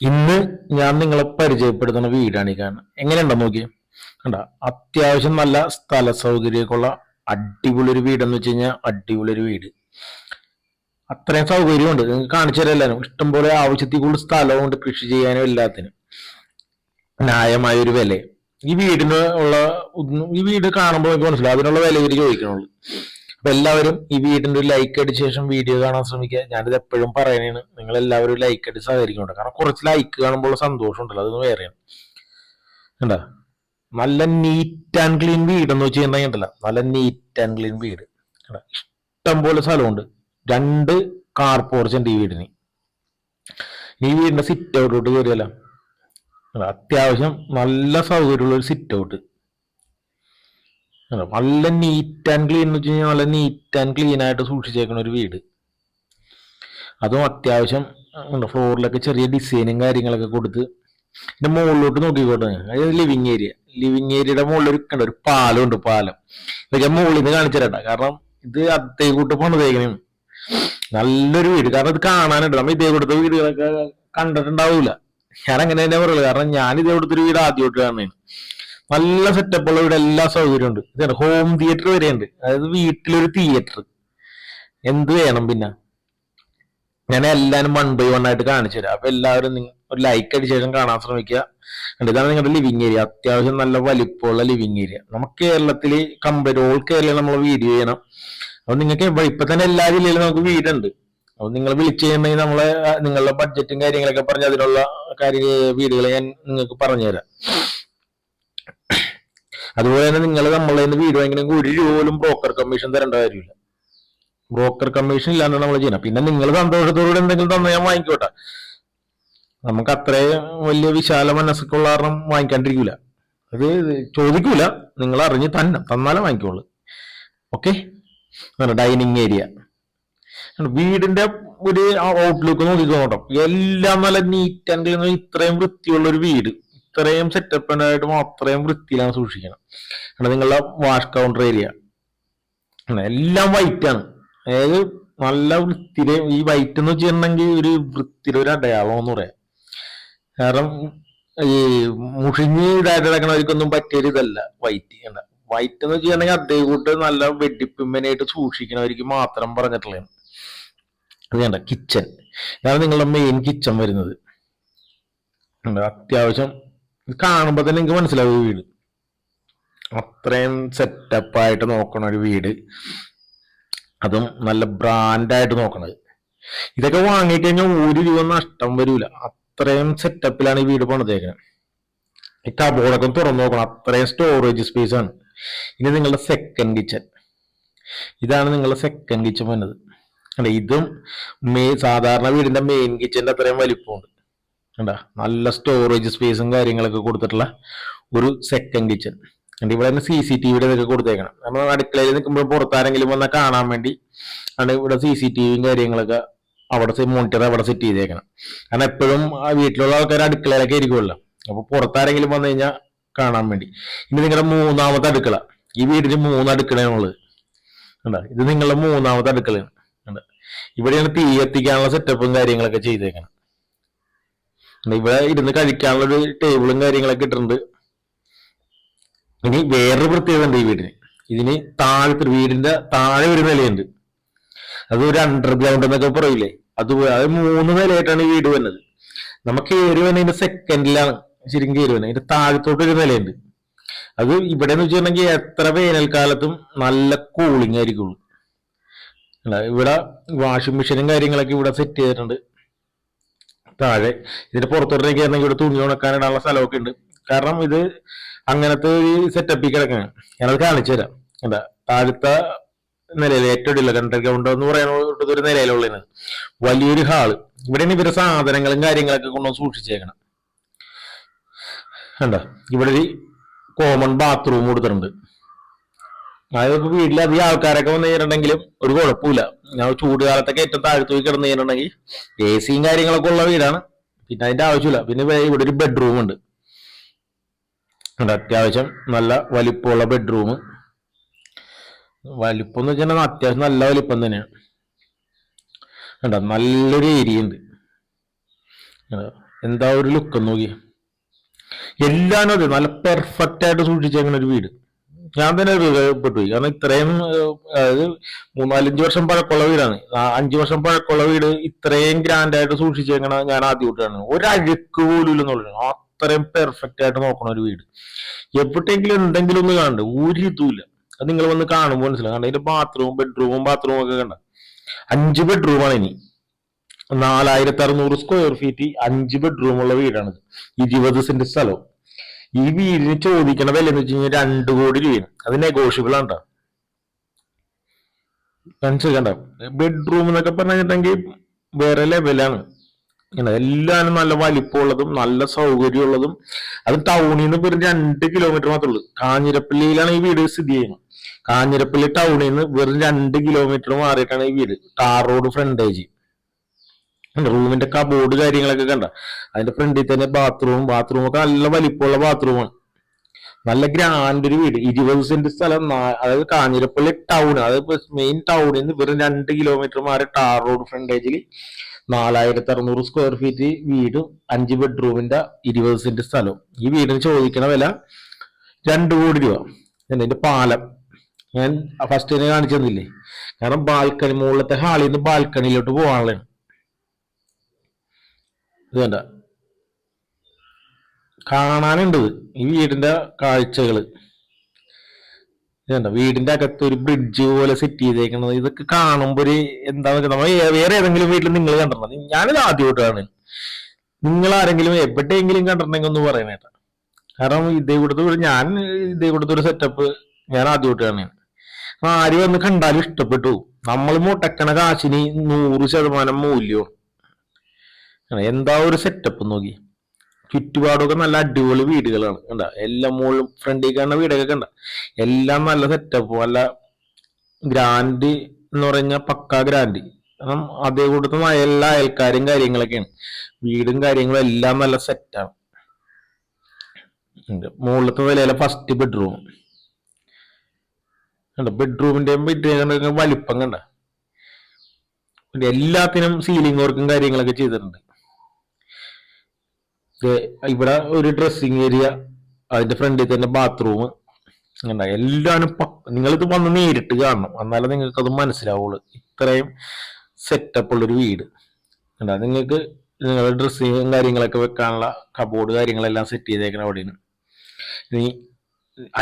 ഇന്ന് ഞാൻ നിങ്ങളെ പരിചയപ്പെടുത്തുന്ന വീടാണ് ഈ കാണുന്നത്. എങ്ങനെയുണ്ടോ നോക്കിയേ? കണ്ട? അത്യാവശ്യം നല്ല സ്ഥല സൗകര്യമൊക്കെ ഉള്ള അടിപൊളി ഒരു വീടെന്ന് വെച്ച് കഴിഞ്ഞാൽ അടിപൊളി ഒരു വീട്. അത്രയും സൗകര്യമുണ്ട് നിങ്ങൾക്ക് കാണിച്ചു തരാം എല്ലാവരും ഇഷ്ടംപോലെ ആവശ്യത്തിൽ കൂടുതൽ സ്ഥലമുണ്ട് കൃഷി ചെയ്യാനും എല്ലാത്തിനും. ന്യായമായ ഒരു വില ഈ വീടിന് ഉള്ള ഈ വീട് കാണുമ്പോൾ എനിക്ക് മനസ്സിലാവും. അതിനുള്ള വില ഇവർ ചോദിക്കണുള്ളൂ. അപ്പൊ എല്ലാവരും ഈ വീടിന്റെ ഒരു ലൈക്ക് അടിച്ച ശേഷം വീഡിയോ കാണാൻ ശ്രമിക്കുക. ഞാനിത് എപ്പോഴും പറയണേ നിങ്ങൾ എല്ലാവരും ലൈക്ക് അടിച്ച് സഹകരിക്കുന്നുണ്ട് കാരണം കുറച്ച് ലൈക്ക് കാണുമ്പോൾ സന്തോഷം ഉണ്ടല്ലോ. അതൊന്ന് വേറെയാണ് കണ്ടാ? നല്ല നീറ്റ് ആൻഡ് ക്ലീൻ വീട് എന്ന് വെച്ച് കഴിഞ്ഞാൽ ഉണ്ടല്ലോ നല്ല നീറ്റ് ആൻഡ് ക്ലീൻ വീട്. ഇഷ്ടം പോലെ സ്ഥലമുണ്ട്. രണ്ട് കാർ പോർച്ച് ഉണ്ട് ഈ വീടിന്. ഈ വീടിന്റെ സിറ്റ് ഔട്ടോട്ട് കയറിയല്ല അത്യാവശ്യം നല്ല സൗകര്യമുള്ള ഒരു സിറ്റ് ഔട്ട് നല്ല നീറ്റ് ആൻഡ് ക്ലീൻ എന്ന് വെച്ച് കഴിഞ്ഞാൽ നല്ല നീറ്റ് ആൻഡ് ക്ലീൻ ആയിട്ട് സൂക്ഷിച്ചേക്കണ ഒരു വീട്. അതും അത്യാവശ്യം ഫ്ലോറിലൊക്കെ ചെറിയ ഡിസൈനും കാര്യങ്ങളൊക്കെ കൊടുത്ത് ഇതിന്റെ മുകളിലോട്ട് നോക്കിക്കോട്ടെ. അതായത് ലിവിങ് ഏരിയ ലിവിങ് ഏരിയയുടെ മുകളിൽ ഒരു കണ്ട ഒരു പാലം ഉണ്ട് പാലം. ഇതൊക്കെ മുകളിൽ നിന്ന് കാണിച്ചു തരണ്ട കാരണം ഇത് അതേ കൂട്ട് പണിതേക്കണേണ് നല്ലൊരു വീട്. കാരണം ഇത് കാണാനുണ്ട്. നമ്മൾ ഇതേ കൊടുത്ത വീടുകളൊക്കെ കണ്ടിട്ടുണ്ടാവൂല. ഞാൻ അങ്ങനെ തന്നെ പറയുള്ളൂ കാരണം ഞാൻ ഇതേ കൊടുത്തൊരു വീട് ആദ്യമായിട്ട് കാണുന്നതാണ്. നല്ല സെറ്റപ്പ് ഉള്ള വീട് എല്ലാ സൗകര്യവും ഉണ്ട്. ഹോം തിയേറ്റർ വരെയുണ്ട് അതായത് വീട്ടിലൊരു തിയേറ്റർ എന്ത് വേണം പിന്നെ? ഞാൻ എല്ലാവരും വൺ ബൈ വൺ ആയിട്ട് കാണിച്ചു തരാം. അപ്പൊ എല്ലാവരും ഒരു ലൈക്ക് അടിച്ച ശേഷം കാണാൻ ശ്രമിക്കുക. ഇതാണ് നിങ്ങളുടെ ലിവിങ് ഏരിയ അത്യാവശ്യം നല്ല വലിപ്പമുള്ള ലിവിങ് ഏരിയ നമുക്ക് കേരളത്തിൽ കമ്പനി ഓൾ കേരള നമ്മൾ വീഡിയോ ചെയ്യണം. അപ്പൊ നിങ്ങൾക്ക് ഇപ്പൊ തന്നെ എല്ലാ ജില്ലയിലും നമുക്ക് വീടുണ്ട്. അപ്പൊ നിങ്ങൾ വിളിച്ചു കഴിയുമ്പോൾ നമ്മളെ നിങ്ങളുടെ ബഡ്ജറ്റും കാര്യങ്ങളൊക്കെ പറഞ്ഞ് അതിനുള്ള കാര്യ വീടുകൾ ഞാൻ നിങ്ങൾക്ക് പറഞ്ഞുതരാം. അതുപോലെ തന്നെ നിങ്ങൾ നമ്മളെ നിന്ന് വീട് വാങ്ങിക്കണമെങ്കിൽ ഒരു രൂപ പോലും ബ്രോക്കർ കമ്മീഷൻ തരേണ്ട കാര്യമില്ല. ബ്രോക്കർ കമ്മീഷൻ ഇല്ലാണ്ട് നമ്മൾ ചെയ്യണം. പിന്നെ നിങ്ങൾ സന്തോഷത്തോടെ എന്തെങ്കിലും തന്നെ ഞാൻ വാങ്ങിക്കോട്ടെ. നമുക്ക് അത്രയും വലിയ വിശാല മനസ്സൊക്കെയുള്ള കാരണം വാങ്ങിക്കാണ്ടിരിക്കൂല. അത് ചോദിക്കൂല. നിങ്ങൾ അറിഞ്ഞ് തന്നെ തന്നാലേ വാങ്ങിക്കോളൂ. ഓക്കെ ഡൈനിങ് ഏരിയ വീടിന്റെ ഒരു ഔട്ട്ലുക്ക് നോക്കിക്കോട്ടോ എല്ലാം നല്ല നീറ്റ് ആൻഡ് ഇത്രയും വൃത്തിയുള്ള ഒരു വീട്. ഇത്രയും സെറ്റപ്പ് ആയിട്ട് അത്രയും വൃത്തിയിലാണ് സൂക്ഷിക്കണം. കാരണം നിങ്ങളുടെ വാഷ് കൗണ്ടർ ഏരിയ എല്ലാം വൈറ്റ് ആണ്. അതായത് നല്ല വൃത്തിയിൽ ഈ വൈറ്റ് എന്ന് വെച്ചിട്ടുണ്ടെങ്കിൽ ഒരു വൃത്തിയുടെ ഒരു അടയാളം എന്ന് പറയാം. കാരണം ഈ മുഷിഞ്ഞ് ഇതായിട്ട് കിടക്കണവർക്കൊന്നും ഇതല്ല വൈറ്റ് വൈറ്റ് എന്ന് വെച്ചിട്ടുണ്ടെങ്കിൽ അതേ കൂട്ട് നല്ല വെടിപ്പിമ്മനായിട്ട് സൂക്ഷിക്കണവർക്ക് മാത്രം പറഞ്ഞിട്ടുള്ളതാണ്. അത് വേണ്ട കിച്ചൺ ഇതാണ് നിങ്ങളുടെ മെയിൻ കിച്ചൺ വരുന്നത്? അത്യാവശ്യം കാണുമ്പോൾ തന്നെ എനിക്ക് മനസ്സിലാവും വീട്. അത്രയും സെറ്റപ്പായിട്ട് നോക്കണ ഒരു വീട്. അതും നല്ല ബ്രാൻഡായിട്ട് നോക്കണത്. ഇതൊക്കെ വാങ്ങിക്കഴിഞ്ഞാൽ ഒരു രൂപ നഷ്ടം വരൂല. അത്രയും സെറ്റപ്പിലാണ് ഈ വീട് പണിതേക്കുന്നത് ഈ കബോർഡൊക്കെ തുറന്നു നോക്കണം. അത്രയും സ്റ്റോറേജ് സ്പേസ് ആണ്. ഇനി നിങ്ങളുടെ സെക്കൻഡ് കിച്ചൺ ഇതാണ് നിങ്ങളുടെ സെക്കൻഡ് കിച്ചൺ വരുന്നത് അല്ല ഇതും മേ സാധാരണ വീടിന്റെ മെയിൻ കിച്ചന്റെ അത്രയും വലിപ്പമുണ്ട്. കണ്ട? നല്ല സ്റ്റോറേജ് സ്പേസും കാര്യങ്ങളൊക്കെ കൊടുത്തിട്ടുള്ള ഒരു സെക്കൻഡ് കിച്ചൺ കണ്ട ഇവിടെ തന്നെ സി സി ടി വിയുടെ ഇതൊക്കെ കൊടുത്തേക്കണം. നമ്മൾ അടുക്കളയിൽ നിൽക്കുമ്പോൾ പുറത്താരെങ്കിലും വന്നാൽ കാണാൻ വേണ്ടി ആണ് ഇവിടെ സി സി ടി വിയും കാര്യങ്ങളൊക്കെ അവിടെ മോണിറ്റർ അവിടെ സെറ്റ് ചെയ്തേക്കണം. കാരണം എപ്പോഴും ആ വീട്ടിലുള്ള ആൾക്കാർ അടുക്കളയിലൊക്കെ ഇരിക്കുമല്ലോ അപ്പോൾ പുറത്താരെങ്കിലും വന്നു കഴിഞ്ഞാൽ കാണാൻ വേണ്ടി. ഇനി നിങ്ങളുടെ മൂന്നാമത്തെ അടുക്കള. ഈ വീടിന് മൂന്ന് അടുക്കളയാണുള്ളത് കണ്ടോ? ഇത് നിങ്ങളുടെ മൂന്നാമത്തെ അടുക്കളയാണ്. കണ്ടോ? ഇവിടെയാണ് തീ എത്തിക്കാനുള്ള സെറ്റപ്പും കാര്യങ്ങളൊക്കെ ചെയ്തേക്കണം. ഇവിടെ ഇരുന്ന് കഴിക്കാനുള്ള ഒരു ടേബിളും കാര്യങ്ങളൊക്കെ ഇട്ടിട്ടുണ്ട്. ഇനി വേറൊരു പ്രത്യേകത ഉണ്ട് ഈ വീടിന്. ഇതിന് താഴത്തെ വീടിന്റെ താഴെ ഒരു നിലയുണ്ട്. അത് ഒരു അണ്ടർഗ്രൗണ്ട് എന്നൊക്കെ പറയില്ലേ? അത് അത് മൂന്ന് നിലയായിട്ടാണ് ഈ വീട് വന്നത്. നമുക്ക് കയറി വന്നതിന്റെ സെക്കൻഡിലാണ് ശരിക്കും കയറി വന്നത് അതിന്റെ താഴത്തോട്ട് ഒരു നിലയുണ്ട്. അത് ഇവിടെ എന്ന് വെച്ചിട്ടുണ്ടെങ്കിൽ എത്ര വേനൽക്കാലത്തും നല്ല കൂളിംഗ് ആയിരിക്കുള്ളൂ. ഇവിടെ വാഷിംഗ് മെഷീനും കാര്യങ്ങളൊക്കെ ഇവിടെ സെറ്റ് ചെയ്തിട്ടുണ്ട്. താഴെ. ഇതിന്റെ പുറത്തോട്ടേക്ക് കയറണമെങ്കിൽ ഇവിടെ തുണി ഉണക്കാനിടാനുള്ള സ്ഥലമൊക്കെ ഉണ്ട്. കാരണം ഇത് അങ്ങനത്തെ ഒരു സെറ്റപ്പിൽ കിടക്കണം. ഞാനത് കാണിച്ചു തരാം. എന്താ താഴത്തെ നിലയിൽ ഏറ്റവും ഇല്ല കണ്ടർ ഗ്രൗണ്ട് എന്ന് പറയുന്നത് ഒരു നിലയിലുള്ളതിന് വലിയൊരു ഹാൾ ഇവിടെയാണ് ഇവരുടെ സാധനങ്ങളും കാര്യങ്ങളൊക്കെ കൊണ്ടുവന്ന് സൂക്ഷിച്ചേക്കണം. കണ്ട? ഇവിടെ ഒരു കോമൺ ബാത്റൂം കൊടുത്തിട്ടുണ്ട്. അതായത് വീട്ടിൽ അധികം ആൾക്കാരൊക്കെ വന്നു കഴിഞ്ഞിട്ടുണ്ടെങ്കിലും ഒരു കുഴപ്പമില്ല. ഞാൻ ചൂട് കാലത്തൊക്കെ ഏറ്റവും താഴ്ത്തു പോയി കിടന്നു കഴിഞ്ഞിട്ടുണ്ടെങ്കിൽ എ സിയും കാര്യങ്ങളൊക്കെ ഉള്ള വീടാണ്. പിന്നെ അതിന്റെ ആവശ്യമില്ല. പിന്നെ ഇവിടെ ഒരു ബെഡ്റൂം ഉണ്ട്. അത്യാവശ്യം നല്ല വലിപ്പമുള്ള ബെഡ്റൂം വലിപ്പം എന്ന് വെച്ചിട്ടുണ്ടെങ്കിൽ അത്യാവശ്യം നല്ല വലിപ്പം തന്നെയാണ്. കണ്ടോ? നല്ലൊരു ഏരിയ ഉണ്ട്? എന്താ ഒരു ലുക്ക് നോക്കി എല്ലാം അതെ. നല്ല പെർഫെക്റ്റ് ആയിട്ട് സൂക്ഷിച്ചേക്കുന്ന ഒരു വീട്. ഞാൻ തന്നെ പെട്ടു പോയി കാരണം ഇത്രയും അതായത് മൂന്നാലഞ്ച് വർഷം പഴക്കമുള്ള വീടാണ്. അഞ്ചു വർഷം പഴക്കമുള്ള വീട് ഇത്രയും ഗ്രാൻഡ് ആയിട്ട് സൂക്ഷിച്ചേക്കണ ഞാൻ ആദ്യമായിട്ടാണ്. ഒരഴുക്ക് പോലും ഇല്ലെന്നുള്ളത് അത്രയും പെർഫെക്റ്റ് ആയിട്ട് നോക്കണ ഒരു വീട്. എവിടെയെങ്കിലും എന്തെങ്കിലും ഒന്ന് കാണണ്ട്. ഒരു ഇതുമില്ല. അത് നിങ്ങൾ വന്ന് കാണുമ്പോൾ മനസ്സിലാവും. കാരണം അതിന്റെ ബാത്റൂം ബെഡ്റൂമും ബാത്റൂമും ഒക്കെ കണ്ട. അഞ്ച് ബെഡ്റൂമാണ് ഇനി. നാലായിരത്തി അറുന്നൂറ് സ്ക്വയർ ഫീറ്റ് അഞ്ച് ബെഡ്റൂമുള്ള വീടാണിത്. ഇരുപത് സെന്റ് സ്ഥലവും. ഈ വീടിന് ചോദിക്കണ വില എന്ന് വെച്ച് കഴിഞ്ഞാൽ രണ്ടു കോടി രൂപ അത് നെഗോഷ്യബിൾ ആണ് മനസ്സിലാക്കണ്ട ബെഡ്റൂം എന്നൊക്കെ പറഞ്ഞിട്ടുണ്ടെങ്കിൽ വേറെ ലെവലാണ് ഇങ്ങനെ എല്ലാം നല്ല വലിപ്പമുള്ളതും നല്ല സൗകര്യമുള്ളതും. അത് ടൗണിൽ നിന്ന് വെറും രണ്ട് കിലോമീറ്റർ മാത്രമേ ഉള്ളൂ. കാഞ്ഞിരപ്പള്ളിയിലാണ് ഈ വീട് സ്ഥിതി ചെയ്യുന്നത്. കാഞ്ഞിരപ്പള്ളി ടൗണിൽ നിന്ന് വെറും രണ്ട് കിലോമീറ്റർ മാറിയിട്ടാണ് ഈ വീട്. ടാർ റോഡ് ഫ്രണ്ടേജ് റൂമിന്റെ കബോർഡ് കാര്യങ്ങളൊക്കെ കണ്ട? അതിന്റെ ഫ്രണ്ടിൽ തന്നെ ബാത്റൂം ബാത്റൂം ഒക്കെ നല്ല വലിപ്പമുള്ള ബാത്റൂമാണ് നല്ല ഗ്രാൻഡ് ഒരു വീട്. ഇരുപത് സെന്റ് സ്ഥലം അതായത് കാഞ്ഞിരപ്പള്ളി ടൗൺ അതായത് മെയിൻ ടൗണിൽ നിന്ന് വെറും രണ്ട് കിലോമീറ്റർ മാറി ടാർ റോഡ് ഫ്രണ്ടേജിൽ നാലായിരത്തി അറുന്നൂറ് സ്ക്വയർ ഫീറ്റ് വീടും അഞ്ച് ബെഡ്റൂമിന്റെ ഇരുപത് സെന്റ് സ്ഥലവും. ഈ വീടിന് ചോദിക്കണ വില രണ്ട് കോടി രൂപ. ഇതിന്റെ പാലം. ഞാൻ ഫസ്റ്റ് തന്നെ കാണിച്ചു തന്നില്ലേ? കാരണം ബാൽക്കണി മുകളിലത്തെ ഹാളിൽ നിന്ന് ബാൽക്കണിയിലോട്ട് പോകാനുള്ളതാണ്. ഇത് കാണാനുണ്ട് ഈ വീടിന്റെ കാഴ്ചകൾ. ഇത് കണ്ട വീടിന്റെ അകത്ത് ഒരു ബ്രിഡ്ജ് പോലെ സെറ്റ് ചെയ്തേക്കുന്നത്. ഇതൊക്കെ കാണുമ്പോൾ ഒരു എന്താന്ന് നമ്മൾ വേറെ ഏതെങ്കിലും വീട്ടിൽ നിങ്ങൾ കണ്ടിട്ടുണ്ടോ? ഞാനിത് ആദ്യമായിട്ടാണ്. നിങ്ങൾ ആരെങ്കിലും എവിടെയെങ്കിലും കണ്ടിട്ടുണ്ടെങ്കിൽ ഒന്ന് പറയണേ കാരണം ഇതേ കൊടുത്ത് ഒരു ഞാൻ ഇതേ കൊടുത്ത ഒരു സെറ്റപ്പ് ഞാൻ ആദ്യമായിട്ടാണ്. ആര് വന്ന് കണ്ടാലും ഇഷ്ടപ്പെട്ടു. നമ്മൾ മുട്ടക്കണ കാശിന് നൂറ് ശതമാനം മൂല്യവും. എന്താ ഒരു സെറ്റപ്പ് നോക്കി. ചുറ്റുപാടൊക്കെ നല്ല അടിപൊളി വീടുകളാണ്. കണ്ട? എല്ലാം മുകളിൽ ഫ്രണ്ടിൽ കാണുന്ന വീടൊക്കെ കണ്ട? എല്ലാം നല്ല സെറ്റപ്പ് നല്ല ഗ്രാൻഡ് എന്ന് പറഞ്ഞാൽ പക്ക ഗ്രാൻഡ് കാരണം അതേ കൂട്ടത്തിൽ എല്ലാ അയൽക്കാരും കാര്യങ്ങളൊക്കെയാണ്. വീടും കാര്യങ്ങളും എല്ലാം നല്ല സെറ്റാണ് മുകളിലത്തെ നിലയിലെ ഫസ്റ്റ് ബെഡ്റൂം കണ്ട? ബെഡ്റൂമിന്റെയും ബെഡ്റൂമിന്റെ വലിപ്പം കണ്ട? എല്ലാത്തിനും സീലിംഗ് വർക്കും കാര്യങ്ങളൊക്കെ ചെയ്തിട്ടുണ്ട്. ഇവിടെ ഒരു ഡ്രസ്സിങ് ഏരിയ അതിന്റെ ഫ്രണ്ടിൽ തന്നെ ബാത്റൂം അങ്ങനെ എല്ലാം നിങ്ങളിത് വന്ന് നേരിട്ട് കാണണം. എന്നാലേ നിങ്ങൾക്ക് അത് മനസ്സിലാവുള്ളൂ. ഇത്രയും സെറ്റപ്പ് ഉള്ളൊരു വീട്. എന്താ നിങ്ങൾക്ക് നിങ്ങളുടെ ഡ്രസ്സിങ്ങും കാര്യങ്ങളൊക്കെ വെക്കാനുള്ള കബോർഡ് കാര്യങ്ങളെല്ലാം സെറ്റ് ചെയ്തേക്കണം അവിടെയാണ്. ഇനി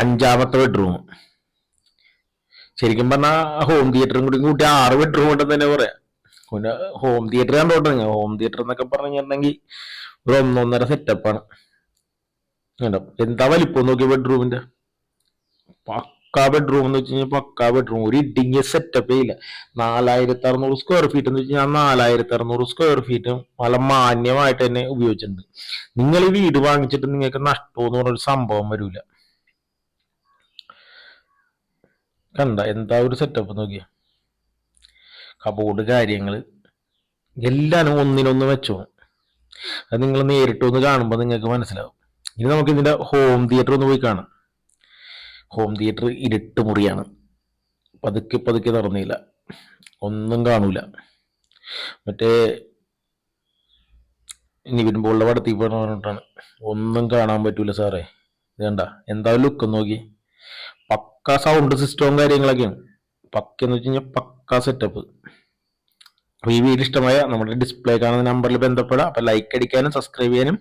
അഞ്ചാമത്തെ ബെഡ്റൂം ശരിക്കും പറഞ്ഞാൽ ഹോം തിയേറ്ററും കൂടി കൂട്ടി ആറ് ബെഡ്റൂം ഉണ്ടെന്ന് തന്നെ പറയാം. പിന്നെ ഹോം തിയേറ്റർ കണ്ടോട്ടെ നിങ്ങൾ? ഹോം തിയേറ്റർ എന്നൊക്കെ പറഞ്ഞിട്ടുണ്ടെങ്കിൽ ഒരു ഒന്നൊന്നര സെറ്റപ്പാണ് കണ്ടോ? എന്താ വലിപ്പം നോക്കി ബെഡ്റൂമിന്റെ പക്കാ ബെഡ്റൂം എന്ന് വെച്ച് കഴിഞ്ഞാൽ പക്കാ ബെഡ്റൂം ഒരു ഇടിങ്ങിയ സെറ്റപ്പ് ഇല്ല. നാലായിരത്തി അറുന്നൂറ് സ്ക്വയർ ഫീറ്റ് എന്ന് വെച്ച് കഴിഞ്ഞാൽ നാലായിരത്തി അറുന്നൂറ് സ്ക്വയർ ഫീറ്റും വളരെ മാന്യമായിട്ട് തന്നെ ഉപയോഗിച്ചിട്ടുണ്ട്. നിങ്ങൾ ഈ വീട് വാങ്ങിച്ചിട്ട് നിങ്ങൾക്ക് നഷ്ടം എന്ന് പറഞ്ഞൊരു സംഭവം വരൂല. കണ്ട? എന്താ ഒരു സെറ്റപ്പ് നോക്കിയ? കബോർഡ് കാര്യങ്ങൾ. എല്ലാനും ഒന്നിനൊന്ന് വെച്ചോ. അത് നിങ്ങൾ നേരിട്ട് ഒന്ന് കാണുമ്പോൾ നിങ്ങൾക്ക് മനസ്സിലാവും. ഇനി നമുക്ക് ഇതിന്റെ ഹോം തിയേറ്റർ ഒന്ന് പോയി കാണാം. ഹോം തിയേറ്റർ ഇരുട്ട് മുറിയാണ്. പതുക്കെ പതുക്കെ തുറന്നില്ല ഒന്നും കാണൂല. മറ്റേ നിവിൻ പോളിന്റെ പടത്തിൽ പറഞ്ഞിട്ടാണ്. ഒന്നും കാണാൻ പറ്റൂല സാറേ. ഇത് കണ്ട? എന്താ ലുക്ക് നോക്കി. പക്ക സൗണ്ട് സിസ്റ്റവും കാര്യങ്ങളൊക്കെയാണ്. പക്ക എന്ന് വെച്ച് കഴിഞ്ഞാൽ പക്ക സെറ്റപ്പ് അപ്പൊ ഈ വീഡിയോ ഇഷ്ടമായ നമ്മുടെ ഡിസ്പ്ലേ കാണുന്ന നമ്പറിൽ ബന്ധപ്പെടാം അപ്പോൾ ലൈക്ക് അടിക്കാനും സബ്സ്ക്രൈബ് ചെയ്യാനും